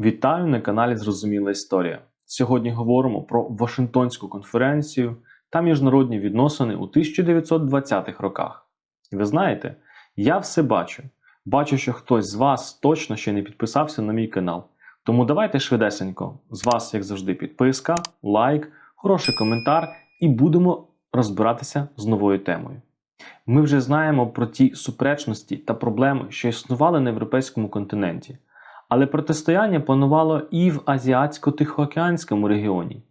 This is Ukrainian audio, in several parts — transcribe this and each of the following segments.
Вітаю на каналі Зрозуміла Історія. Сьогодні говоримо про Вашингтонську конференцію та міжнародні відносини у 1920-х роках. І ви знаєте, я все бачу. Бачу, що хтось з вас точно ще не підписався на мій канал. Тому давайте швидесенько. З вас, як завжди, підписка, лайк, хороший коментар і будемо розбиратися з новою темою. Ми вже знаємо про ті суперечності та проблеми, що існували на європейському континенті. Але протистояння панувало і в Азіатсько-Тихоокеанському регіоні.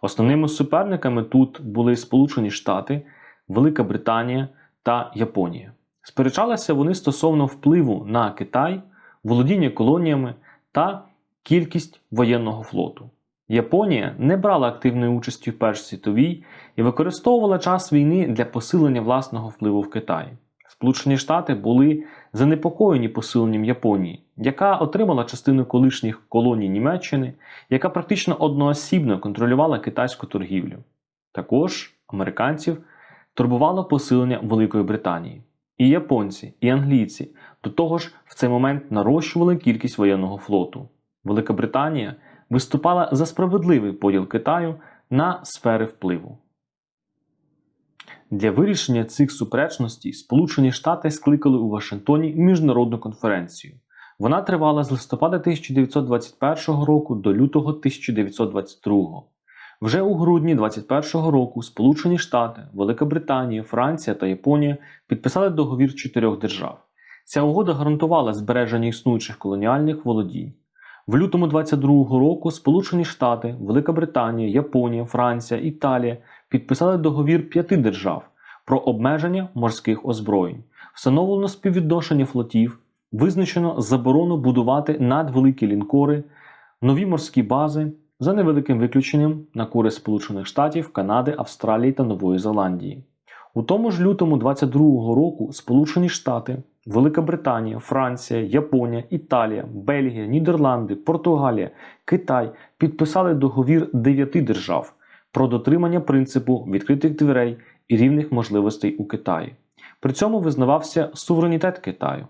Основними суперниками тут були Сполучені Штати, Велика Британія та Японія. Сперечалися вони стосовно впливу на Китай, володіння колоніями та кількість воєнного флоту. Японія не брала активної участі в Першій світовій і використовувала час війни для посилення власного впливу в Китаї. Сполучені Штати були занепокоєні посиленням Японії, яка отримала частину колишніх колоній Німеччини, яка практично одноосібно контролювала китайську торгівлю. Також американців турбувало посилення Великої Британії. І японці, і англійці до того ж в цей момент нарощували кількість воєнного флоту. Велика Британія виступала за справедливий поділ Китаю на сфери впливу. Для вирішення цих суперечностей Сполучені Штати скликали у Вашингтоні міжнародну конференцію. Вона тривала з листопада 1921 року до лютого 1922. Вже у грудні 21 року Сполучені Штати, Велика Британія, Франція та Японія підписали договір чотирьох держав. Ця угода гарантувала збереження існуючих колоніальних володінь. В лютому 22 року Сполучені Штати, Велика Британія, Японія, Франція, Італія підписали договір п'яти держав про обмеження морських озброєнь, встановлено співвідношення флотів, визначено заборону будувати надвеликі лінкори, нові морські бази за невеликим виключенням на користь Сполучених Штатів, Канади, Австралії та Нової Зеландії. У тому ж лютому 22 року Сполучені Штати, Велика Британія, Франція, Японія, Італія, Бельгія, Нідерланди, Португалія, Китай підписали договір дев'яти держав про дотримання принципу відкритих дверей і рівних можливостей у Китаї. При цьому визнавався суверенітет Китаю.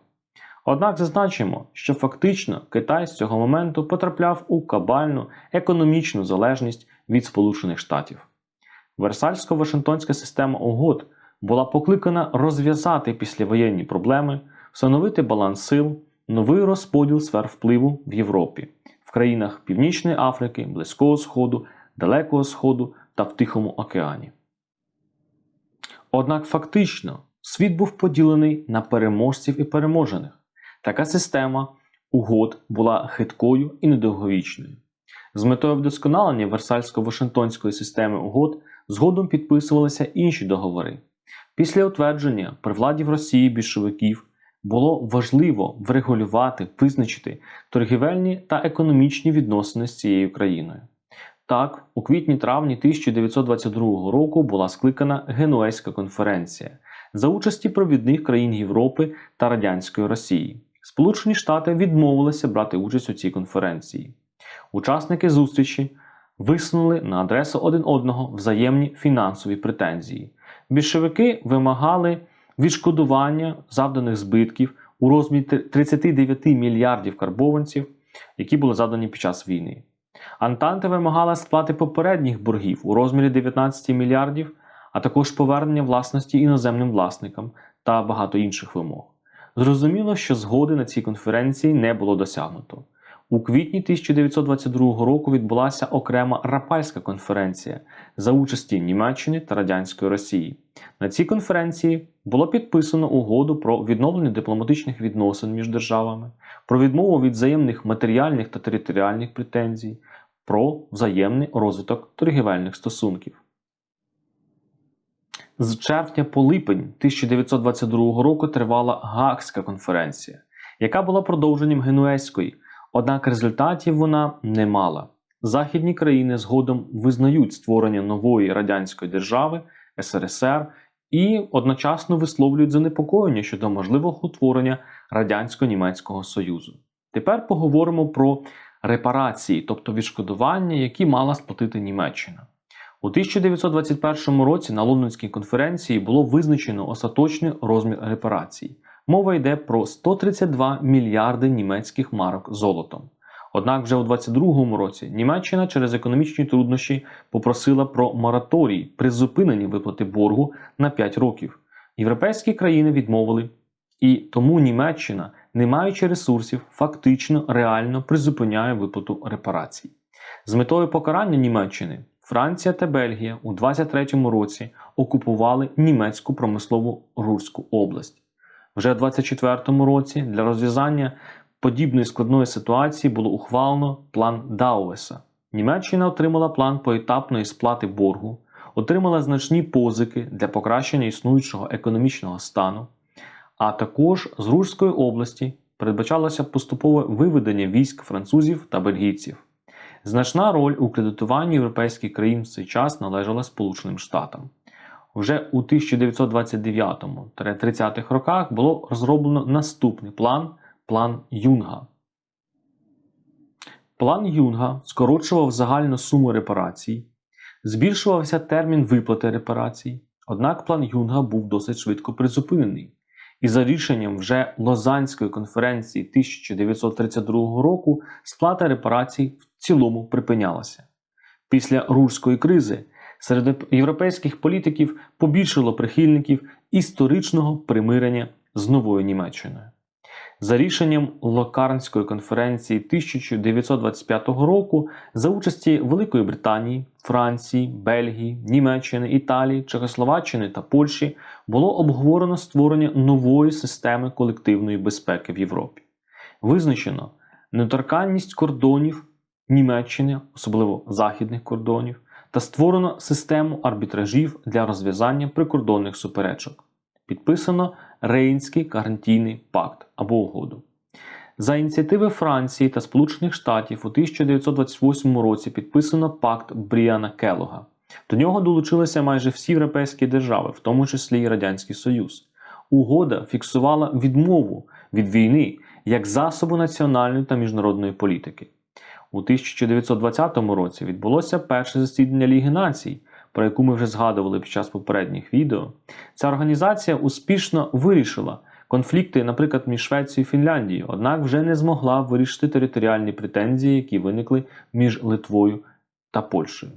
Однак зазначимо, що фактично Китай з цього моменту потрапляв у кабальну економічну залежність від Сполучених Штатів. Версальсько-Вашингтонська система угод була покликана розв'язати післявоєнні проблеми, встановити баланс сил, новий розподіл сфер впливу в Європі, в країнах Північної Африки, Близького Сходу, Далекого Сходу та в Тихому океані. Однак фактично світ був поділений на переможців і переможених. Така система угод була хиткою і недовговічною. З метою вдосконалення Версальсько-Вашингтонської системи угод згодом підписувалися інші договори. Після утвердження при владі в Росії більшовиків було важливо врегулювати, визначити торгівельні та економічні відносини з цією країною. Так, у квітні-травні 1922 року була скликана Генуезька конференція за участі провідних країн Європи та Радянської Росії. Сполучені Штати відмовилися брати участь у цій конференції. Учасники зустрічі висунули на адресу один одного взаємні фінансові претензії. Більшовики вимагали відшкодування завданих збитків у розмірі 39 мільярдів карбованців, які були задані під час війни. Антанта вимагала сплати попередніх боргів у розмірі 19 мільярдів, а також повернення власності іноземним власникам та багато інших вимог. Зрозуміло, що згоди на цій конференції не було досягнуто. У квітні 1922 року відбулася окрема Рапальська конференція за участі Німеччини та Радянської Росії. На цій конференції було підписано угоду про відновлення дипломатичних відносин між державами, про відмову від взаємних матеріальних та територіальних претензій, про взаємний розвиток торгівельних стосунків. З червня по липень 1922 року тривала Гаагська конференція, яка була продовженням Генуезької, однак результатів вона не мала. Західні країни згодом визнають створення нової радянської держави СРСР і одночасно висловлюють занепокоєння щодо можливого утворення Радянсько-Німецького Союзу. Тепер поговоримо про репарації, тобто відшкодування, які мала сплатити Німеччина. У 1921 році на Лондонській конференції було визначено остаточний розмір репарацій. Мова йде про 132 мільярди німецьких марок золотом. Однак вже у 22-му році Німеччина через економічні труднощі попросила про мораторій призупинені виплати боргу на 5 років. Європейські країни відмовили, і тому Німеччина, не маючи ресурсів, фактично реально призупиняє виплату репарацій. З метою покарання Німеччини Франція та Бельгія у 23-му році окупували німецьку промислову Рурську область. Вже у 24-му році для розв'язання подібної складної ситуації було ухвалено план Дауеса. Німеччина отримала план поетапної сплати боргу, отримала значні позики для покращення існуючого економічного стану, а також з Рурської області передбачалося поступове виведення військ французів та бельгійців. Значна роль у кредитуванні європейських країн в цей час належала Сполученим Штатам. Вже у 1929-30-х роках було розроблено наступний план план Юнга. План Юнга скорочував загальну суму репарацій, збільшувався термін виплати репарацій, однак план Юнга був досить швидко призупинений. І за рішенням вже Лозанської конференції 1932 року сплата репарацій в цілому припинялася. Після Рурської кризи серед європейських політиків побільшало прихильників історичного примирення з новою Німеччиною. За рішенням Локарнської конференції 1925 року за участі Великої Британії, Франції, Бельгії, Німеччини, Італії, Чехословаччини та Польщі було обговорено створення нової системи колективної безпеки в Європі. Визначено недоторканність кордонів Німеччини, особливо західних кордонів, та створено систему арбітражів для розв'язання прикордонних суперечок. Підписано Рейнський гарантійний пакт або угоду. За ініціативи Франції та Сполучених Штатів у 1928 році підписано пакт Бріана Келога. До нього долучилися майже всі європейські держави, в тому числі і Радянський Союз. Угода фіксувала відмову від війни як засобу національної та міжнародної політики. У 1920 році відбулося перше засідання Ліги націй, про яку ми вже згадували під час попередніх відео. Ця організація успішно вирішила конфлікти, наприклад, між Швецією і Фінляндією, однак вже не змогла вирішити територіальні претензії, які виникли між Литвою та Польщею.